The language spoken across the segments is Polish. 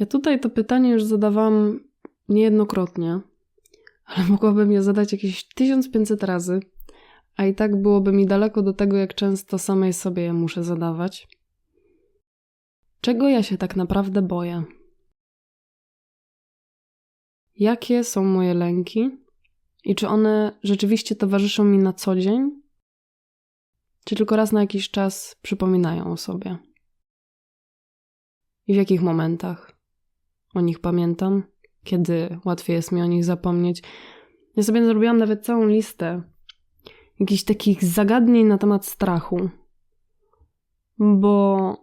Ja tutaj to pytanie już zadawałam niejednokrotnie, ale mogłabym je zadać jakieś 1500 razy, a i tak byłoby mi daleko do tego, jak często samej sobie je muszę zadawać. Czego ja się tak naprawdę boję? Jakie są moje lęki i czy one rzeczywiście towarzyszą mi na co dzień, czy tylko raz na jakiś czas przypominają o sobie? I w jakich momentach o nich pamiętam, kiedy łatwiej jest mi o nich zapomnieć? Ja sobie zrobiłam nawet całą listę jakichś takich zagadnień na temat strachu, bo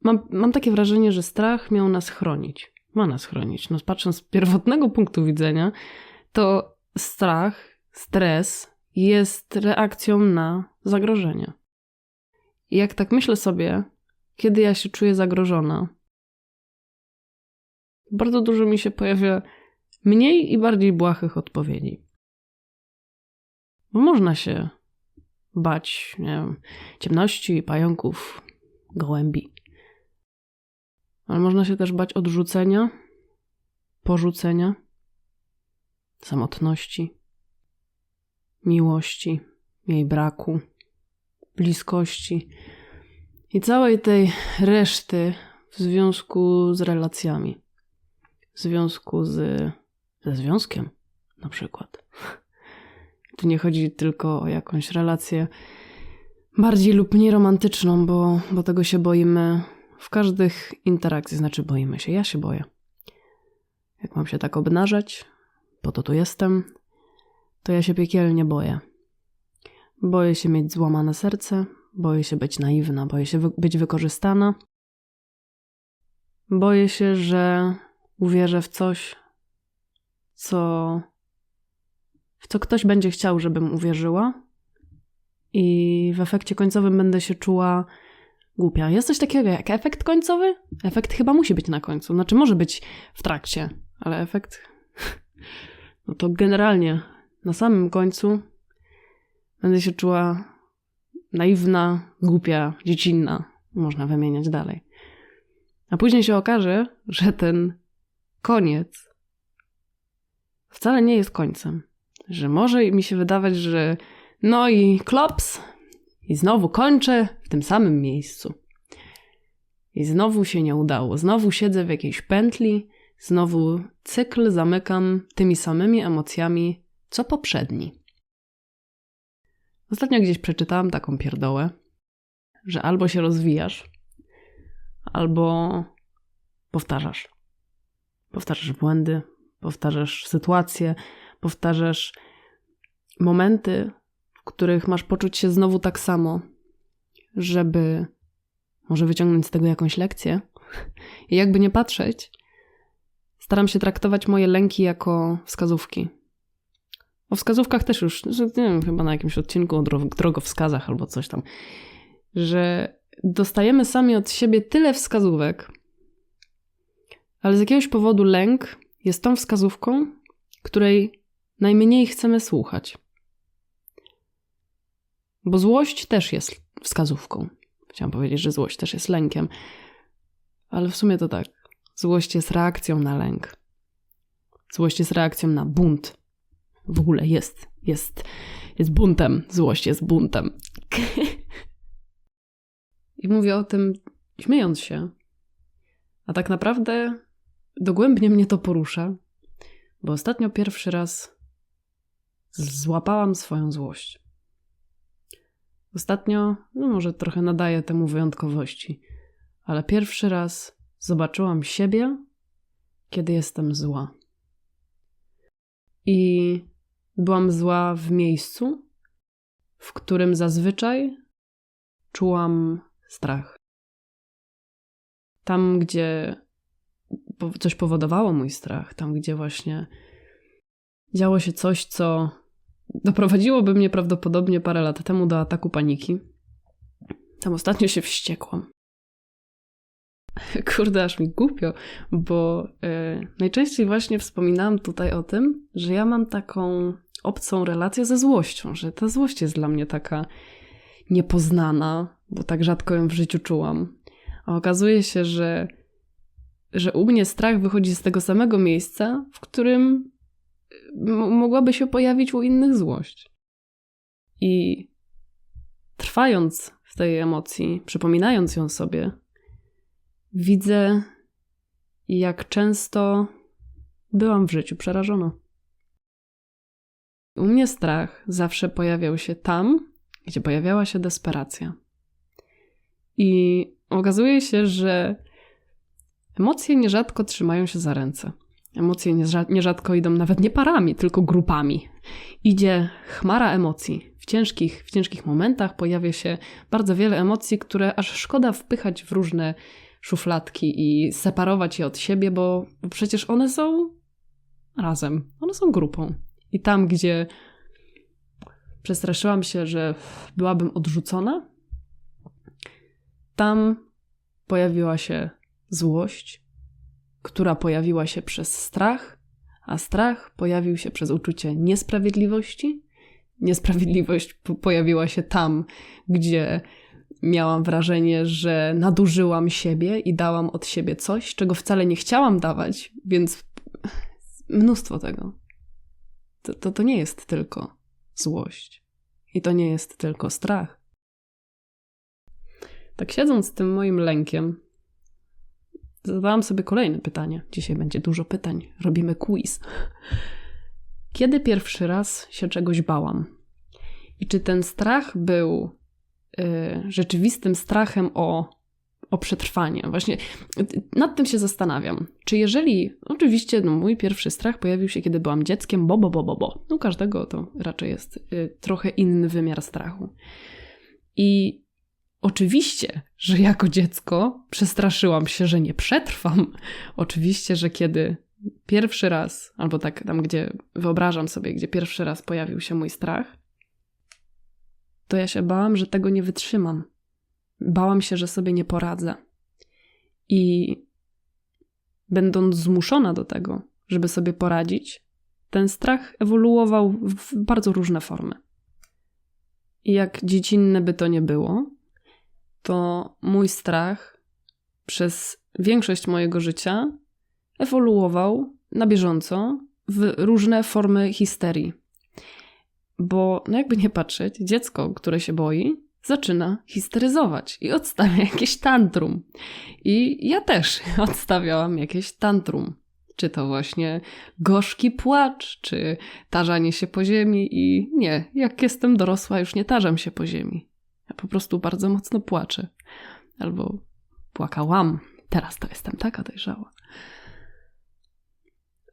mam, mam takie wrażenie, że strach miał nas chronić. Ma nas chronić. No, patrząc z pierwotnego punktu widzenia, to strach, stres jest reakcją na zagrożenie. I jak tak myślę sobie, kiedy ja się czuję zagrożona, bardzo dużo mi się pojawia mniej i bardziej błahych odpowiedzi. Bo można się bać, nie wiem, ciemności, pająków, gołębi. Ale można się też bać odrzucenia, porzucenia, samotności, miłości, jej braku, bliskości i całej tej reszty w związku z relacjami, w związku z, ze związkiem na przykład. Tu nie chodzi tylko o jakąś relację bardziej lub mniej romantyczną, bo, bo tego się boimy w każdych interakcjach. Znaczy, boimy się, ja się boję. Jak mam się tak obnażać, po to tu jestem, to ja się piekielnie boję. Boję się mieć złamane serce, boję się być naiwna, boję się wy być wykorzystana. Boję się, że uwierzę w coś, co w co ktoś będzie chciał, żebym uwierzyła, i w efekcie końcowym będę się czuła głupia. Jest coś takiego jak efekt końcowy? Efekt chyba musi być na końcu. Znaczy, może być w trakcie, ale efekt. No to generalnie na samym końcu będę się czuła naiwna, głupia, dziecinna. Można wymieniać dalej. A później się okaże, że ten koniec wcale nie jest końcem że może mi się wydawać, że no i klops, i znowu kończę w tym samym miejscu. I znowu się nie udało. Znowu siedzę w jakiejś pętli, znowu cykl zamykam tymi samymi emocjami, co poprzedni. Ostatnio gdzieś przeczytałam taką pierdołę, że albo się rozwijasz, albo powtarzasz. Powtarzasz błędy, powtarzasz sytuacje, powtarzasz momenty, w których masz poczuć się znowu tak samo, żeby może wyciągnąć z tego jakąś lekcję. I jakby nie patrzeć, staram się traktować moje lęki jako wskazówki. O wskazówkach też już, nie wiem, chyba na jakimś odcinku o drogowskazach albo coś tam, że dostajemy sami od siebie tyle wskazówek, ale z jakiegoś powodu lęk jest tą wskazówką, której najmniej chcemy słuchać. Bo złość też jest wskazówką. Chciałam powiedzieć, że złość też jest lękiem, ale w sumie to tak. Złość jest reakcją na lęk. Złość jest reakcją na bunt. W ogóle jest, jest, jest buntem. Złość jest buntem. I mówię o tym śmiejąc się. A tak naprawdę dogłębnie mnie to porusza, bo ostatnio pierwszy raz złapałam swoją złość. Ostatnio, no może trochę nadaję temu wyjątkowości, ale pierwszy raz zobaczyłam siebie, kiedy jestem zła. I byłam zła w miejscu, w którym zazwyczaj czułam strach. Tam, gdzie coś powodowało mój strach, tam, gdzie właśnie działo się coś, co doprowadziłoby mnie prawdopodobnie parę lat temu do ataku paniki. Tam ostatnio się wściekłam. Kurde, aż mi głupio, bo yy, najczęściej właśnie wspominałam tutaj o tym, że ja mam taką obcą relację ze złością, że ta złość jest dla mnie taka niepoznana, bo tak rzadko ją w życiu czułam. A okazuje się, że że u mnie strach wychodzi z tego samego miejsca, w którym mogłaby się pojawić u innych złość. I trwając w tej emocji, przypominając ją sobie, widzę, jak często byłam w życiu przerażona. U mnie strach zawsze pojawiał się tam, gdzie pojawiała się desperacja. I okazuje się, że emocje nierzadko trzymają się za ręce. Emocje nierzadko idą nawet nie parami, tylko grupami. Idzie chmara emocji. W ciężkich, w ciężkich momentach pojawia się bardzo wiele emocji, które aż szkoda wpychać w różne szufladki i separować je od siebie, bo, bo przecież one są razem, one są grupą. I tam, gdzie przestraszyłam się, że byłabym odrzucona, tam pojawiła się złość, która pojawiła się przez strach, a strach pojawił się przez uczucie niesprawiedliwości. Niesprawiedliwość pojawiła się tam, gdzie miałam wrażenie, że nadużyłam siebie i dałam od siebie coś, czego wcale nie chciałam dawać, więc mnóstwo tego. To, to, to nie jest tylko złość. I to nie jest tylko strach. Tak siedząc z tym moim lękiem, zadałam sobie kolejne pytanie. Dzisiaj będzie dużo pytań. Robimy quiz. Kiedy pierwszy raz się czegoś bałam? I czy ten strach był y, rzeczywistym strachem o, o przetrwanie? Właśnie nad tym się zastanawiam. Czy jeżeli, oczywiście no, mój pierwszy strach pojawił się, kiedy byłam dzieckiem, bo, bo, bo, bo, bo. No każdego to raczej jest y, trochę inny wymiar strachu. I Oczywiście, że jako dziecko przestraszyłam się, że nie przetrwam. Oczywiście, że kiedy pierwszy raz, albo tak tam, gdzie wyobrażam sobie, gdzie pierwszy raz pojawił się mój strach, to ja się bałam, że tego nie wytrzymam. Bałam się, że sobie nie poradzę. I będąc zmuszona do tego, żeby sobie poradzić, ten strach ewoluował w bardzo różne formy. I jak dziecinne by to nie było, to mój strach przez większość mojego życia ewoluował na bieżąco w różne formy histerii. Bo, no jakby nie patrzeć, dziecko, które się boi, zaczyna histeryzować i odstawia jakieś tantrum. I ja też odstawiałam jakieś tantrum. Czy to właśnie gorzki płacz, czy tarzanie się po ziemi i nie, jak jestem dorosła, już nie tarzam się po ziemi. Po prostu bardzo mocno płaczę. Albo płakałam. Teraz to jestem taka dojrzała.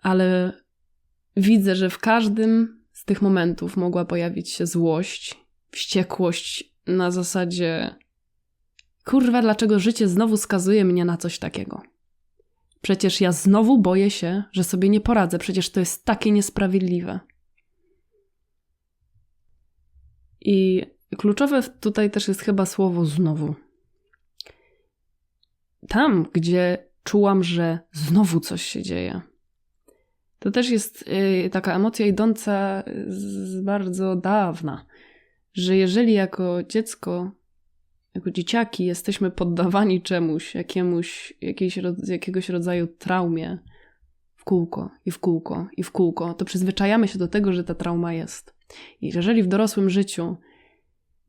Ale widzę, że w każdym z tych momentów mogła pojawić się złość, wściekłość na zasadzie kurwa, dlaczego życie znowu skazuje mnie na coś takiego? Przecież ja znowu boję się, że sobie nie poradzę, przecież to jest takie niesprawiedliwe. I Kluczowe tutaj też jest chyba słowo znowu. Tam, gdzie czułam, że znowu coś się dzieje. To też jest y, taka emocja idąca z bardzo dawna, że jeżeli jako dziecko, jako dzieciaki jesteśmy poddawani czemuś, jakiemuś, jakiejś, jakiegoś rodzaju traumie w kółko i w kółko i w kółko, to przyzwyczajamy się do tego, że ta trauma jest. I jeżeli w dorosłym życiu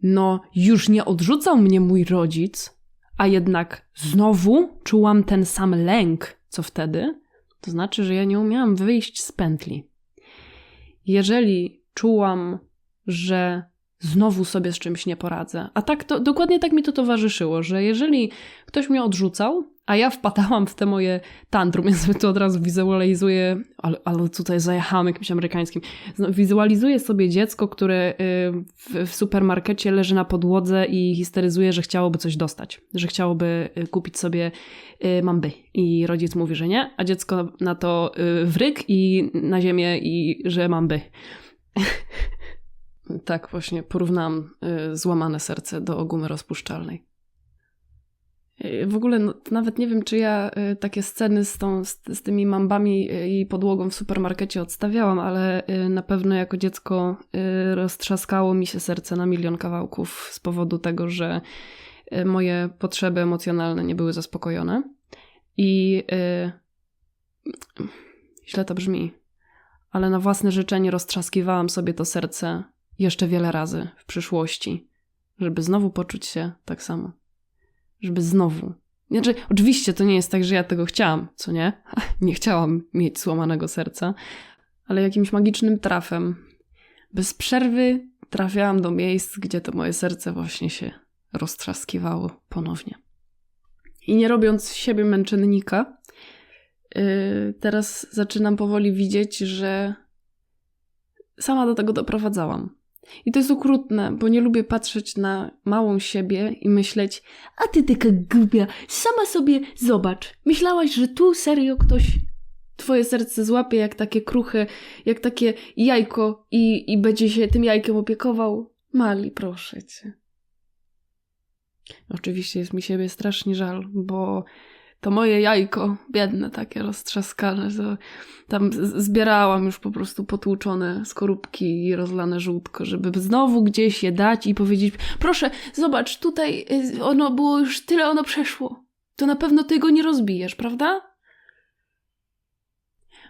no już nie odrzucał mnie mój rodzic, a jednak znowu czułam ten sam lęk, co wtedy, to znaczy, że ja nie umiałam wyjść z pętli. Jeżeli czułam, że znowu sobie z czymś nie poradzę, a tak to dokładnie tak mi to towarzyszyło, że jeżeli ktoś mnie odrzucał, a ja wpadałam w te moje tantrum, ja sobie to od razu wizualizuję, ale, ale tutaj zajechałam jakimś amerykańskim. Wizualizuję sobie dziecko, które y, w, w supermarkecie leży na podłodze i histeryzuje, że chciałoby coś dostać, że chciałoby y, kupić sobie y, mamby. I rodzic mówi, że nie, a dziecko na to wryk i na ziemię i że mamby. tak właśnie porównałam złamane serce do gumy rozpuszczalnej. W ogóle no, nawet nie wiem, czy ja y, takie sceny z, tą, z, z, tymi mambami y, i podłogą w supermarkecie odstawiałam, ale y, na pewno jako dziecko roztrzaskało mi się serce na milion kawałków z powodu tego, że moje potrzeby emocjonalne nie były zaspokojone. I źle to brzmi, ale na własne życzenie roztrzaskiwałam sobie to serce jeszcze wiele razy w przyszłości, żeby znowu poczuć się tak samo. Żeby znowu. Znaczy, oczywiście to nie jest tak, że ja tego chciałam, co nie? Nie chciałam mieć złamanego serca, ale jakimś magicznym trafem, bez przerwy trafiałam do miejsc, gdzie to moje serce właśnie się roztrzaskiwało ponownie. I nie robiąc z siebie męczennika, yy, teraz zaczynam powoli widzieć, że sama do tego doprowadzałam. I to jest okrutne, bo nie lubię patrzeć na małą siebie i myśleć, a ty taka głupia, sama sobie zobacz. Myślałaś, że tu serio ktoś twoje serce złapie jak takie kruche, jak takie jajko i, i będzie się tym jajkiem opiekował? Mali, proszę cię. Oczywiście jest mi siebie strasznie żal, bo to moje jajko, biedne takie roztrzaskane, to tam zbierałam już po prostu potłuczone skorupki i rozlane żółtko, żeby znowu gdzieś je dać i powiedzieć, proszę, zobacz, tutaj y, ono było już tyle, ono przeszło. To na pewno ty go nie rozbijesz, prawda?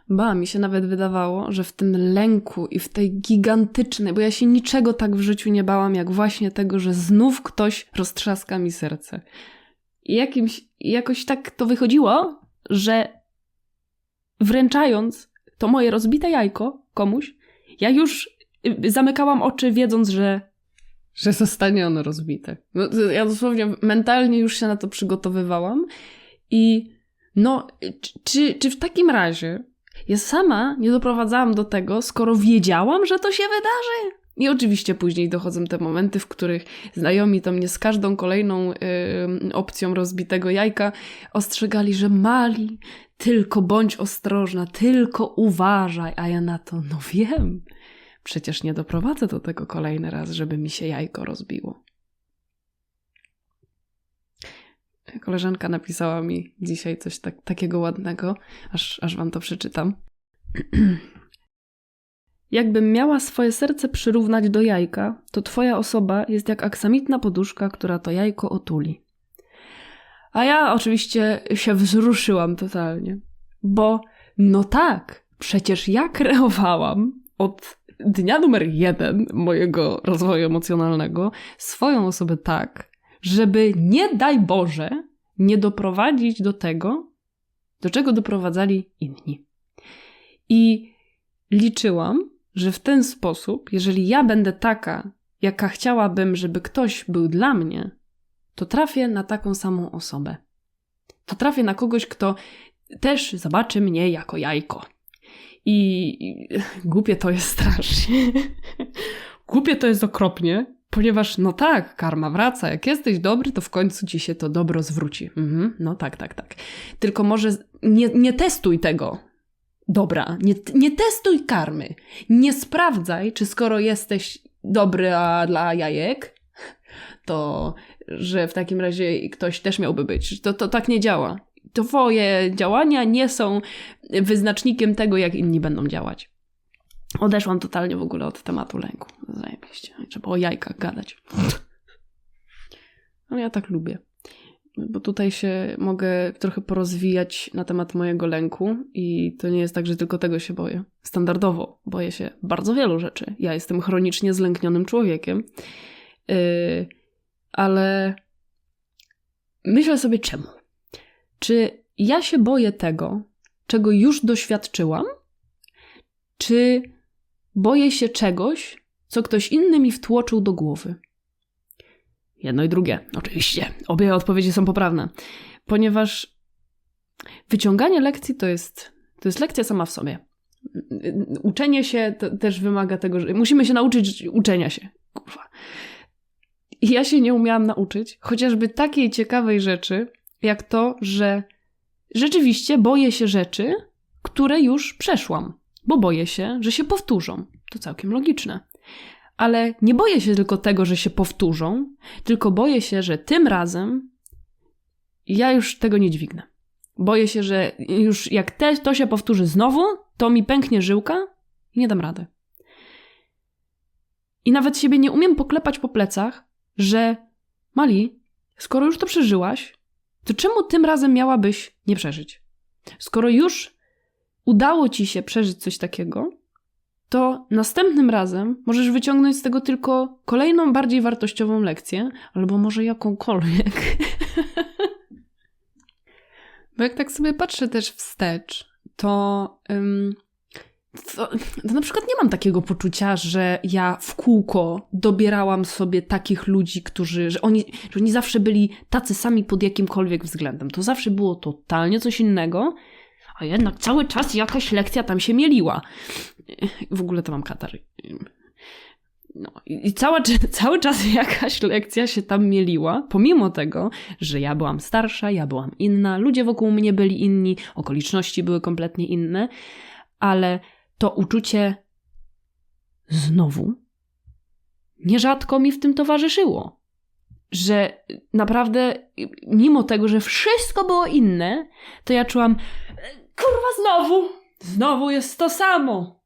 Ba, mi się nawet wydawało, że w tym lęku i w tej gigantycznej, bo ja się niczego tak w życiu nie bałam, jak właśnie tego, że znów ktoś roztrzaska mi serce. I jakimś, jakoś tak to wychodziło, że wręczając to moje rozbite jajko komuś, ja już y, zamykałam oczy, wiedząc, że, że zostanie ono rozbite. No, ja dosłownie mentalnie już się na to przygotowywałam. I no, czy, czy w takim razie ja sama nie doprowadzałam do tego, skoro wiedziałam, że to się wydarzy? I oczywiście później dochodzą te momenty, w których znajomi to mnie z każdą kolejną opcją rozbitego jajka ostrzegali, że mali, tylko bądź ostrożna, tylko uważaj, a ja na to, no wiem, przecież nie doprowadzę do tego kolejny raz, żeby mi się jajko rozbiło. Koleżanka napisała mi dzisiaj coś tak, takiego ładnego, aż, aż wam to przeczytam. Jakbym miała swoje serce przyrównać do jajka, to twoja osoba jest jak aksamitna poduszka, która to jajko otuli. A ja oczywiście się wzruszyłam totalnie, bo no tak, przecież ja kreowałam od dnia numer jeden mojego rozwoju emocjonalnego swoją osobę tak, żeby nie daj Boże nie doprowadzić do tego, do czego doprowadzali inni. I liczyłam, że w ten sposób, jeżeli ja będę taka, jaka chciałabym, żeby ktoś był dla mnie, to trafię na taką samą osobę. To trafię na kogoś, kto też zobaczy mnie jako jajko. I, głupie to jest strasznie. głupie to jest okropnie, ponieważ no tak, karma wraca. Jak jesteś dobry, to w końcu ci się to dobro zwróci. Mhm, no tak, tak, tak. Tylko może nie, nie testuj tego dobra. Nie, nie testuj karmy. Nie sprawdzaj, czy skoro jesteś dobry a dla jajek, to że w takim razie ktoś też miałby być. To, to tak nie działa. Twoje działania nie są wyznacznikiem tego, jak inni będą działać. Odeszłam totalnie w ogóle od tematu lęku. Zajebiście. Trzeba o jajkach gadać. No ja tak lubię bo tutaj się mogę trochę porozwijać na temat mojego lęku i to nie jest tak, że tylko tego się boję. Standardowo boję się bardzo wielu rzeczy. Ja jestem chronicznie zlęknionym człowiekiem, yy, ale myślę sobie czemu. Czy ja się boję tego, czego już doświadczyłam, czy boję się czegoś, co ktoś inny mi wtłoczył do głowy? Jedno i drugie, oczywiście. Obie odpowiedzi są poprawne, ponieważ wyciąganie lekcji to jest, to jest lekcja sama w sobie. Uczenie się też wymaga tego, że musimy się nauczyć uczenia się. Kurwa. Ja się nie umiałam nauczyć chociażby takiej ciekawej rzeczy, jak to, że rzeczywiście boję się rzeczy, które już przeszłam, bo boję się, że się powtórzą. To całkiem logiczne ale nie boję się tylko tego, że się powtórzą, tylko boję się, że tym razem ja już tego nie dźwignę. Boję się, że już jak te, to się powtórzy znowu, to mi pęknie żyłka i nie dam rady. I nawet siebie nie umiem poklepać po plecach, że Mali, skoro już to przeżyłaś, to czemu tym razem miałabyś nie przeżyć? Skoro już udało ci się przeżyć coś takiego, to następnym razem możesz wyciągnąć z tego tylko kolejną, bardziej wartościową lekcję, albo może jakąkolwiek. Bo jak tak sobie patrzę też wstecz, to, ym, to, to, na przykład nie mam takiego poczucia, że ja w kółko dobierałam sobie takich ludzi, którzy, że oni, że oni zawsze byli tacy sami pod jakimkolwiek względem. To zawsze było totalnie coś innego, a jednak cały czas jakaś lekcja tam się mieliła. W ogóle to mam katar. No i cała, cały czas jakaś lekcja się tam mieliła, pomimo tego, że ja byłam starsza, ja byłam inna, ludzie wokół mnie byli inni, okoliczności były kompletnie inne, ale to uczucie znowu nierzadko mi w tym towarzyszyło. Że naprawdę, mimo tego, że wszystko było inne, to ja czułam, kurwa, znowu, znowu jest to samo.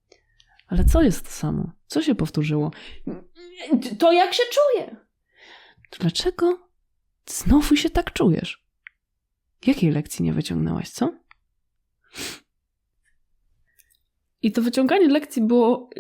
Ale co jest to samo? Co się powtórzyło? To jak się czuję. Dlaczego znowu się tak czujesz? Jakiej lekcji nie wyciągnęłaś, co? I to wyciąganie lekcji było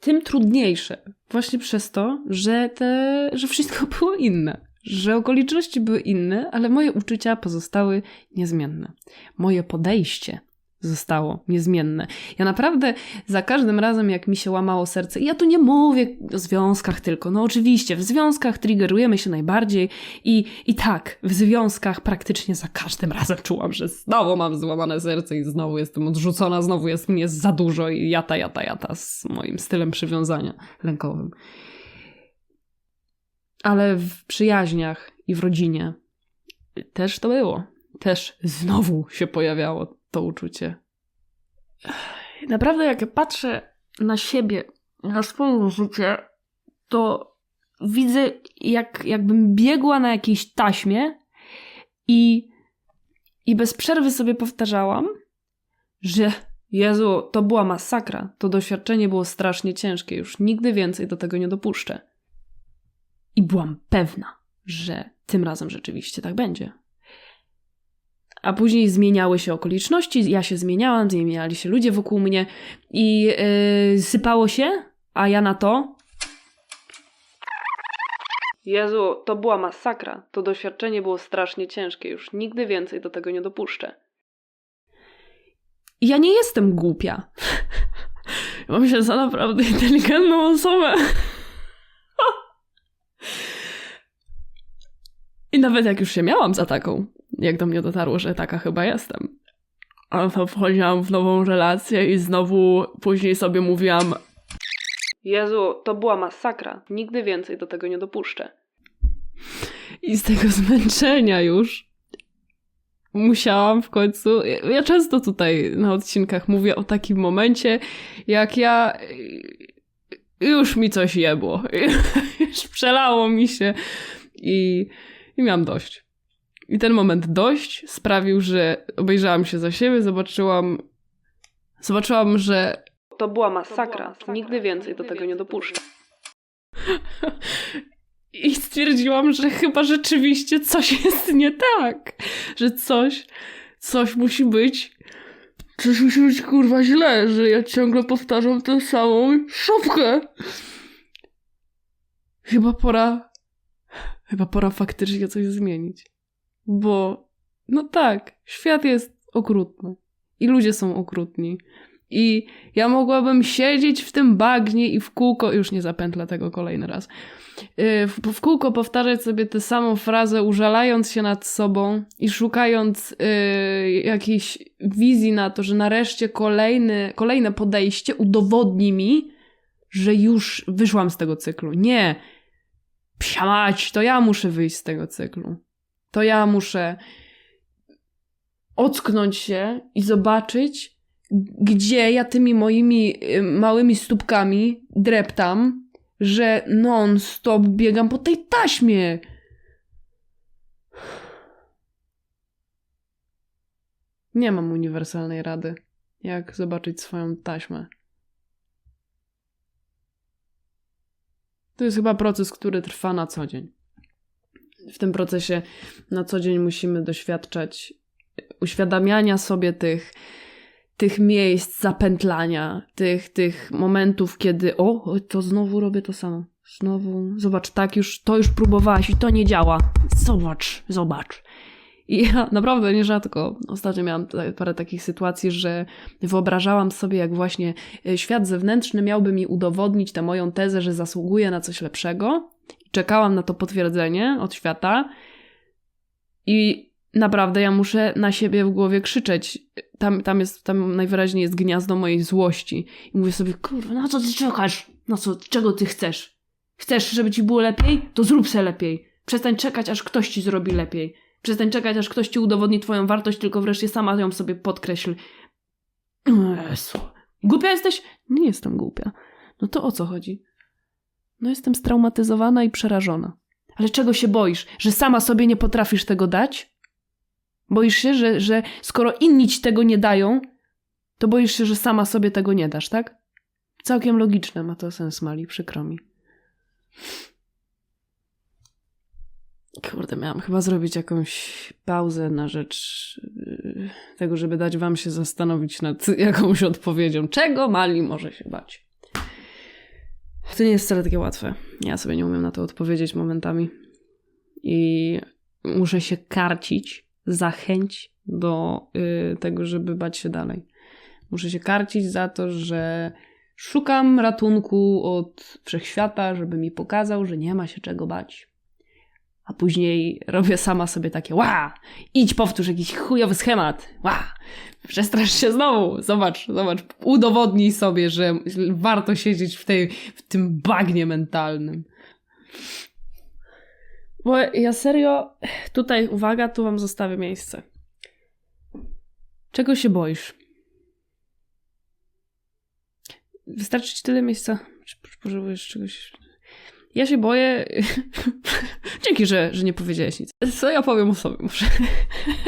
tym trudniejsze, właśnie przez to, że, te, że wszystko było inne, że okoliczności były inne, ale moje uczucia pozostały niezmienne. Moje podejście zostało niezmienne. Ja naprawdę za każdym razem, jak mi się łamało serce, i ja tu nie mówię o związkach tylko, no oczywiście, w związkach triggerujemy się najbardziej i, i tak, w związkach praktycznie za każdym razem czułam, że znowu mam złamane serce i znowu jestem odrzucona, znowu jest mnie za dużo i jata, jata, jata z moim stylem przywiązania lękowym. Ale w przyjaźniach i w rodzinie też to było. Też znowu się pojawiało to uczucie. Naprawdę, jak patrzę na siebie, na swoje życie, to widzę, jak, jakbym biegła na jakiejś taśmie i, i bez przerwy sobie powtarzałam, że Jezu, to była masakra. To doświadczenie było strasznie ciężkie. Już nigdy więcej do tego nie dopuszczę. I byłam pewna, że tym razem rzeczywiście tak będzie. A później zmieniały się okoliczności, ja się zmieniałam, zmieniali się ludzie wokół mnie i yy, sypało się, a ja na to. Jezu, to była masakra. To doświadczenie było strasznie ciężkie. Już nigdy więcej do tego nie dopuszczę. Ja nie jestem głupia. Mam się za naprawdę inteligentną osobę. I nawet jak już się miałam za taką, jak do mnie dotarło, że taka chyba jestem. A to wchodziłam w nową relację i znowu później sobie mówiłam Jezu, to była masakra. Nigdy więcej do tego nie dopuszczę. I z tego zmęczenia już musiałam w końcu. Ja często tutaj na odcinkach mówię o takim momencie, jak ja. Już mi coś jebło. Już przelało mi się i, i miałam dość. I ten moment dość sprawił, że obejrzałam się za siebie, zobaczyłam, zobaczyłam, że to była masakra. Nigdy więcej do tego nie dopuszczę. I stwierdziłam, że chyba rzeczywiście coś jest nie tak. Że coś, coś musi być, coś musi być kurwa źle, że ja ciągle powtarzam tę samą szopkę. Chyba pora, chyba pora faktycznie coś zmienić. Bo, no tak, świat jest okrutny. I ludzie są okrutni. I ja mogłabym siedzieć w tym bagnie i w kółko, już nie zapętlę tego kolejny raz, y, w, w kółko powtarzać sobie tę samą frazę, użalając się nad sobą i szukając y, jakiejś wizji na to, że nareszcie kolejny, kolejne podejście udowodni mi, że już wyszłam z tego cyklu. Nie! Psiamać, to ja muszę wyjść z tego cyklu to ja muszę ocknąć się i zobaczyć, gdzie ja tymi moimi małymi stópkami dreptam, że non-stop biegam po tej taśmie. Nie mam uniwersalnej rady, jak zobaczyć swoją taśmę. To jest chyba proces, który trwa na co dzień w tym procesie na co dzień musimy doświadczać uświadamiania sobie tych, tych miejsc zapętlania, tych, tych momentów, kiedy o, to znowu robię to samo. Znowu, zobacz, tak już, to już próbowałaś i to nie działa. Zobacz, zobacz. I ja naprawdę nierzadko ostatnio miałam parę takich sytuacji, że wyobrażałam sobie, jak właśnie e, świat zewnętrzny miałby mi udowodnić tę moją tezę, że zasługuję na coś lepszego. Czekałam na to potwierdzenie od świata. I naprawdę ja muszę na siebie w głowie krzyczeć. Tam, tam, jest, tam najwyraźniej jest gniazdo mojej złości. I mówię sobie, kurwa, na co ty czekasz? Na co, czego ty chcesz? Chcesz, żeby ci było lepiej? To zrób se lepiej. Przestań czekać, aż ktoś ci zrobi lepiej. Przestań czekać, aż ktoś ci udowodni twoją wartość, tylko wreszcie sama ją sobie podkreśl. Jezu. Głupia jesteś? Nie jestem głupia. No to o co chodzi? No jestem straumatyzowana i przerażona. Ale czego się boisz? Że sama sobie nie potrafisz tego dać? Boisz się, że, że skoro inni ci tego nie dają, to boisz się, że sama sobie tego nie dasz, tak? Całkiem logiczne ma to sens, Mali, przykro mi. Kurde, miałam chyba zrobić jakąś pauzę na rzecz yy, tego, żeby dać wam się zastanowić nad jakąś odpowiedzią. Czego Mali może się bać? To nie jest wcale takie łatwe. Ja sobie nie umiem na to odpowiedzieć momentami. I muszę się karcić zachęć do y, tego, żeby bać się dalej. Muszę się karcić za to, że szukam ratunku od wszechświata, żeby mi pokazał, że nie ma się czego bać. A później robię sama sobie takie, ła, idź powtórz jakiś chujowy schemat, ła, przestrasz się znowu, zobacz, zobacz, udowodnij sobie, że warto siedzieć w, tej, w tym bagnie mentalnym. Bo ja serio, tutaj uwaga, tu wam zostawię miejsce. Czego się boisz? Wystarczy ci tyle miejsca? Czy potrzebujesz czegoś? Ja się boję. Dzięki, że, że nie powiedziałeś nic. Co ja powiem o sobie? Muszę.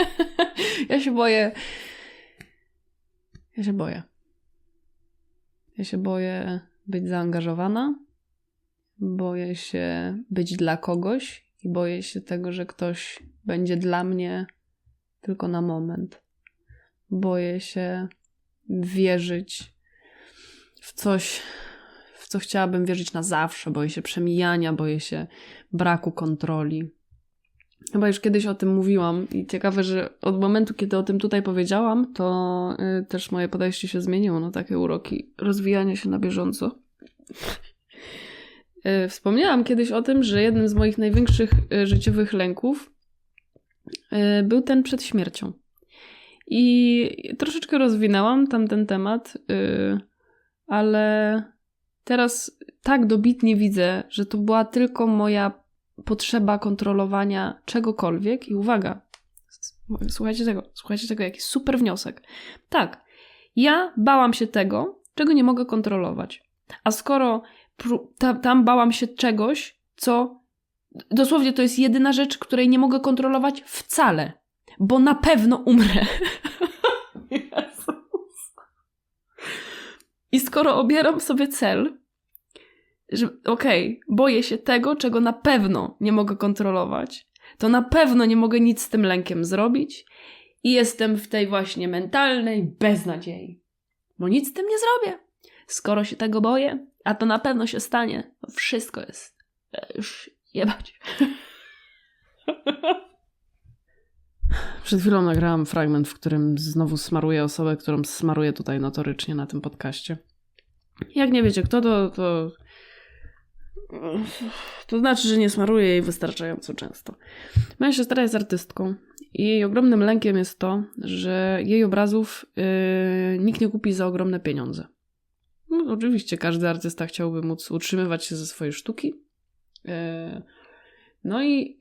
ja się boję. Ja się boję. Ja się boję być zaangażowana. Boję się być dla kogoś i boję się tego, że ktoś będzie dla mnie tylko na moment. Boję się wierzyć w coś, co chciałabym wierzyć na zawsze. Boję się przemijania, boję się braku kontroli. Chyba już kiedyś o tym mówiłam i ciekawe, że od momentu, kiedy o tym tutaj powiedziałam, to y, też moje podejście się zmieniło na takie uroki rozwijania się na bieżąco. E, wspomniałam kiedyś o tym, że jednym z moich największych e, życiowych lęków był ten przed śmiercią. I troszeczkę rozwinęłam tamten temat, ale teraz tak dobitnie widzę, że to była tylko moja potrzeba kontrolowania czegokolwiek. I uwaga, słuchajcie tego, słuchajcie tego, jaki super wniosek. Tak, ja bałam się tego, czego nie mogę kontrolować. A skoro tam, bałam się czegoś, co dosłownie to jest jedyna rzecz, której nie mogę kontrolować wcale, bo na pewno umrę. Jezus. I skoro obieram sobie cel, że okej, okay, boję się tego, czego na pewno nie mogę kontrolować, to na pewno nie mogę nic z tym lękiem zrobić i jestem w tej właśnie mentalnej beznadziei, bo nic z tym nie zrobię. Skoro się tego boję, a to na pewno się stanie. Wszystko jest e, już jebać. Przed chwilą nagrałam fragment, w którym znowu smaruję osobę, którą smaruję tutaj notorycznie na tym podcaście. Jak nie wiecie kto, to, to to znaczy, że nie smaruję jej wystarczająco często. Moja siostra jest artystką i jej ogromnym lękiem jest to, że jej obrazów yy, nikt nie kupi za ogromne pieniądze. No, oczywiście każdy artysta chciałby móc utrzymywać się ze swojej sztuki. E, no i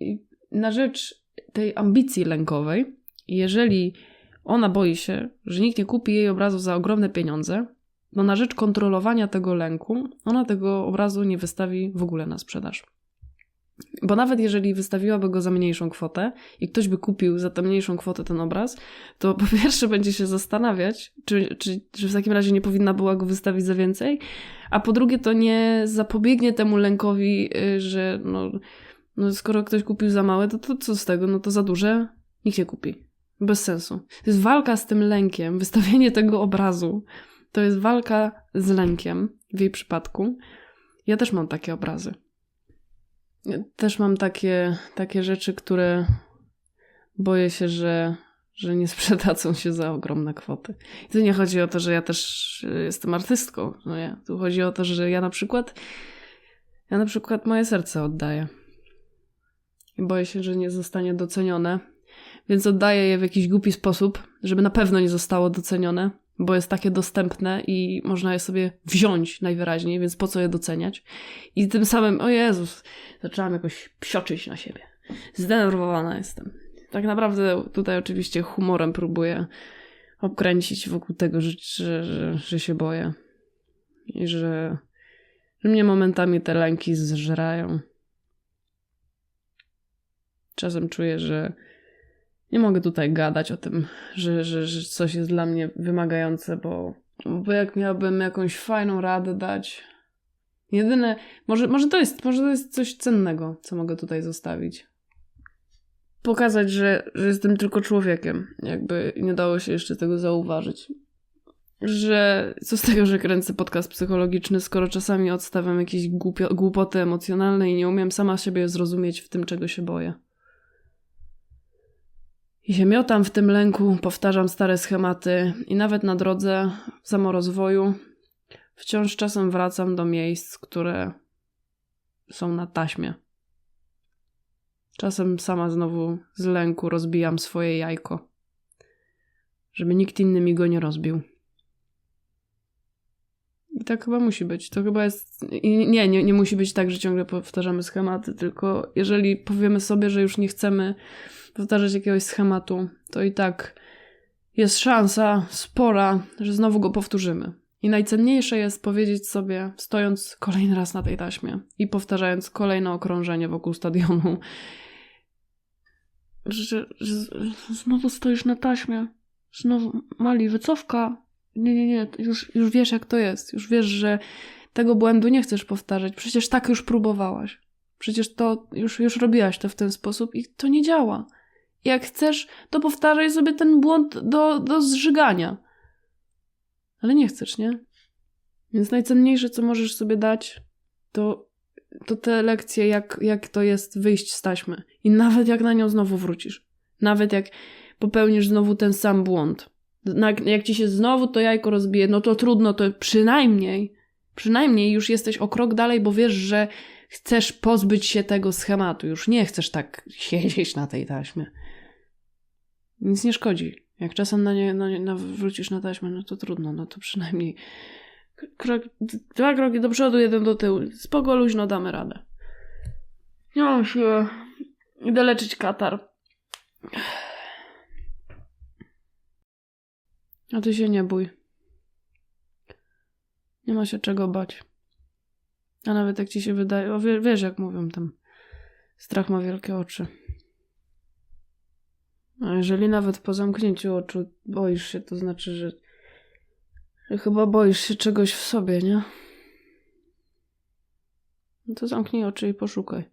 na rzecz tej ambicji lękowej, jeżeli ona boi się, że nikt nie kupi jej obrazu za ogromne pieniądze, no na rzecz kontrolowania tego lęku, ona tego obrazu nie wystawi w ogóle na sprzedaż. Bo nawet jeżeli wystawiłaby go za mniejszą kwotę i ktoś by kupił za tę mniejszą kwotę ten obraz, to po pierwsze będzie się zastanawiać, czy, czy, czy w takim razie nie powinna była go wystawić za więcej, a po drugie to nie zapobiegnie temu lękowi, y, że no, No skoro ktoś kupił za małe, to, to co z tego? No to za duże nikt nie kupi. Bez sensu. To jest walka z tym lękiem. Wystawienie tego obrazu to jest walka z lękiem w jej przypadku. Ja też mam takie obrazy. Ja też mam takie, takie rzeczy, które boję się, że, że nie sprzedadzą się za ogromne kwoty. I tu nie chodzi o to, że ja też jestem artystką. No nie. Tu chodzi o to, że ja na przykład ja na przykład moje serce oddaję. I boję się, że nie zostanie docenione, więc oddaję je w jakiś głupi sposób, żeby na pewno nie zostało docenione, bo jest takie dostępne i można je sobie wziąć najwyraźniej, więc po co je doceniać? I tym samym, o Jezus, zaczęłam jakoś psioczyć na siebie. Zdenerwowana jestem. Tak naprawdę tutaj oczywiście humorem próbuję obkręcić wokół tego, że, że, że, że się boję. I że, że mnie momentami te lęki zżerają. Czasem czuję, że nie mogę tutaj gadać o tym, że, że, że coś jest dla mnie wymagające, bo, bo jak miałbym jakąś fajną radę dać. Jedyne, może, może, to jest, może to jest coś cennego, co mogę tutaj zostawić. Pokazać, że, że jestem tylko człowiekiem, jakby nie dało się jeszcze tego zauważyć. Że co z tego, że kręcę podcast psychologiczny, skoro czasami odstawiam jakieś głupio, głupoty emocjonalne i nie umiem sama siebie zrozumieć w tym, czego się boję. I się miotam w tym lęku, powtarzam stare schematy i nawet na drodze samorozwoju wciąż czasem wracam do miejsc, które są na taśmie. Czasem sama znowu z lęku rozbijam swoje jajko, żeby nikt inny mi go nie rozbił. I tak chyba musi być. To chyba jest. Nie, nie, nie musi być tak, że ciągle powtarzamy schematy, tylko jeżeli powiemy sobie, że już nie chcemy powtarzać jakiegoś schematu, to i tak jest szansa spora, że znowu go powtórzymy. I najcenniejsze jest powiedzieć sobie, stojąc kolejny raz na tej taśmie i powtarzając kolejne okrążenie wokół stadionu, że, że znowu stoisz na taśmie, znowu mali wycofka. Nie, nie, nie, już, już wiesz jak to jest, już wiesz, że tego błędu nie chcesz powtarzać. Przecież tak już próbowałaś. Przecież to już, już robiłaś to w ten sposób i to nie działa. Jak chcesz, to powtarzaj sobie ten błąd do, do zżygania. Ale nie chcesz, nie? Więc najcenniejsze, co możesz sobie dać, to, to te lekcje, jak, jak to jest wyjść z taśmy. I nawet jak na nią znowu wrócisz. Nawet jak popełnisz znowu ten sam błąd. Jak ci się znowu to jajko rozbije, no to trudno, to przynajmniej, przynajmniej już jesteś o krok dalej, bo wiesz, że chcesz pozbyć się tego schematu. Już nie chcesz tak siedzieć na tej taśmie. Nic nie szkodzi. Jak czasem na nie, na nie na wrócisz na taśmę, no to trudno, no to przynajmniej krok, dwa kroki do przodu, jeden do tyłu. Spoko, luźno damy radę. Nie mam siły. Idę leczyć katar. A ty się nie bój. Nie ma się czego bać. A nawet jak ci się wydaje, o, wiesz jak mówią tam, strach ma wielkie oczy. A jeżeli nawet po zamknięciu oczu boisz się, to znaczy, że, że chyba boisz się czegoś w sobie, nie? No to zamknij oczy i poszukaj.